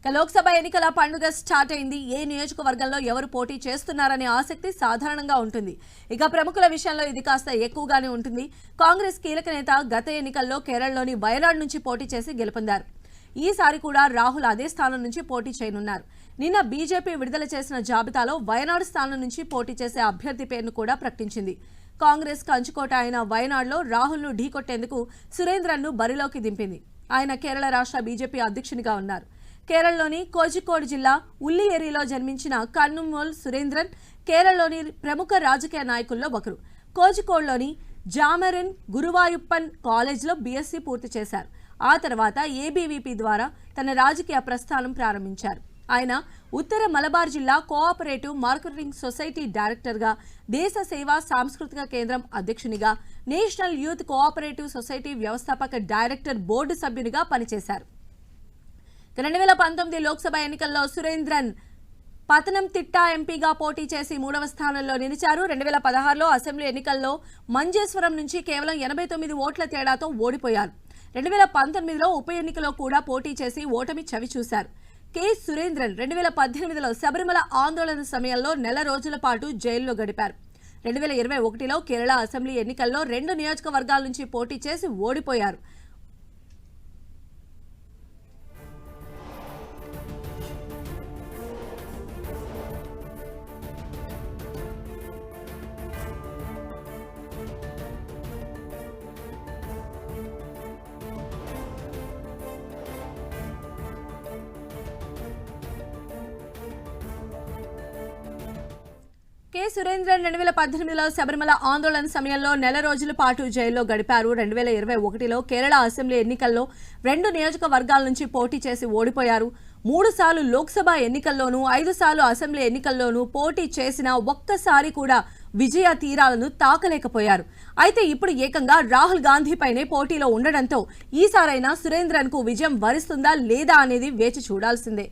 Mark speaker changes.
Speaker 1: ఇక లోక్సభ ఎన్నికల పండుగ స్టార్ట్ అయింది. ఏ నియోజకవర్గంలో ఎవరు పోటీ చేస్తున్నారనే ఆసక్తి సాధారణంగా ఉంటుంది. ఇక ప్రముఖుల విషయంలో ఇది కాస్త ఎక్కువగానే ఉంటుంది. కాంగ్రెస్ కీలక నేత గత ఎన్నికల్లో కేరళలోని వయనాడ్ నుంచి పోటీ చేసి గెలుపొందారు. ఈసారి కూడా రాహుల్ అదే స్థానం నుంచి పోటీ చేయనున్నారు. నిన్న బీజేపీ విడుదల చేసిన జాబితాలో వయనాడు స్థానం నుంచి పోటీ చేసే అభ్యర్థి పేరును కూడా ప్రకటించింది. కాంగ్రెస్ కంచుకోట అయిన వయనాడులో రాహుల్ను ఢీకొట్టేందుకు సురేంద్రన్ను బరిలోకి దింపింది. ఆయన కేరళ రాష్ట్ర బీజేపీ అధ్యక్షునిగా ఉన్నారు. కేరళలోని కోజికోడ్ జిల్లా ఉల్లియేరిలో జన్మించిన కన్నుమోల్ సురేంద్రన్ కేరళలోని ప్రముఖ రాజకీయ నాయకుల్లో ఒకరు. కోజికోడ్లోని జామరిన్ గురువాయుప్పన్ కాలేజ్లో బీఎస్సీ పూర్తి చేశారు. ఆ తర్వాత ఏబీవీపీ ద్వారా తన రాజకీయ ప్రస్థానం ప్రారంభించారు. ఆయన ఉత్తర మలబార్ జిల్లా కోఆపరేటివ్ మార్కెటింగ్ సొసైటీ డైరెక్టర్గా దేశ సేవా సాంస్కృతిక కేంద్రం అధ్యక్షునిగా నేషనల్ యూత్ కోఆపరేటివ్ సొసైటీ వ్యవస్థాపక డైరెక్టర్ బోర్డు సభ్యునిగా పనిచేశారు. రెండు వేల పంతొమ్మిది లోక్సభ ఎన్నికల్లో సురేంద్రన్ పతనం తిట్టా ఎంపీగా పోటీ చేసి మూడవ స్థానంలో నిలిచారు. రెండు వేల పదహారులో అసెంబ్లీ ఎన్నికల్లో మంజేశ్వరం నుంచి కేవలం ఎనభై తొమ్మిది ఓట్ల తేడాతో ఓడిపోయారు. రెండు వేల పంతొమ్మిదిలో ఉప ఎన్నికలో కూడా పోటీ చేసి ఓటమి చవి చూశారు. కె. సురేంద్రన్ రెండు వేల పద్దెనిమిదిలో శబరిమల ఆందోళన సమయంలో నెల రోజుల పాటు జైల్లో గడిపారు. రెండు వేల ఇరవై ఒకటిలో కేరళ అసెంబ్లీ ఎన్నికల్లో రెండు నియోజకవర్గాల నుంచి పోటీ చేసి ఓడిపోయారు. కె. సురేంద్రన్ రెండు వేల పద్దెనిమిదిలో శబరిమల ఆందోళన సమయంలో నెల రోజుల పాటు జైల్లో గడిపారు. రెండు వేల ఇరవై ఒకటిలో కేరళ అసెంబ్లీ ఎన్నికల్లో రెండు నియోజకవర్గాల నుంచి పోటీ చేసి ఓడిపోయారు. మూడు సార్లు లోక్సభ ఎన్నికల్లోనూ ఐదు సార్లు అసెంబ్లీ ఎన్నికల్లోనూ పోటీ చేసిన ఒక్కసారి కూడా విజయ తీరాలను తాకలేకపోయారు. అయితే ఇప్పుడు ఏకంగా రాహుల్ గాంధీపైనే పోటీలో ఉండడంతో ఈసారైనా సురేంద్రన్కు విజయం వరిస్తుందా లేదా అనేది వేచి చూడాల్సిందే.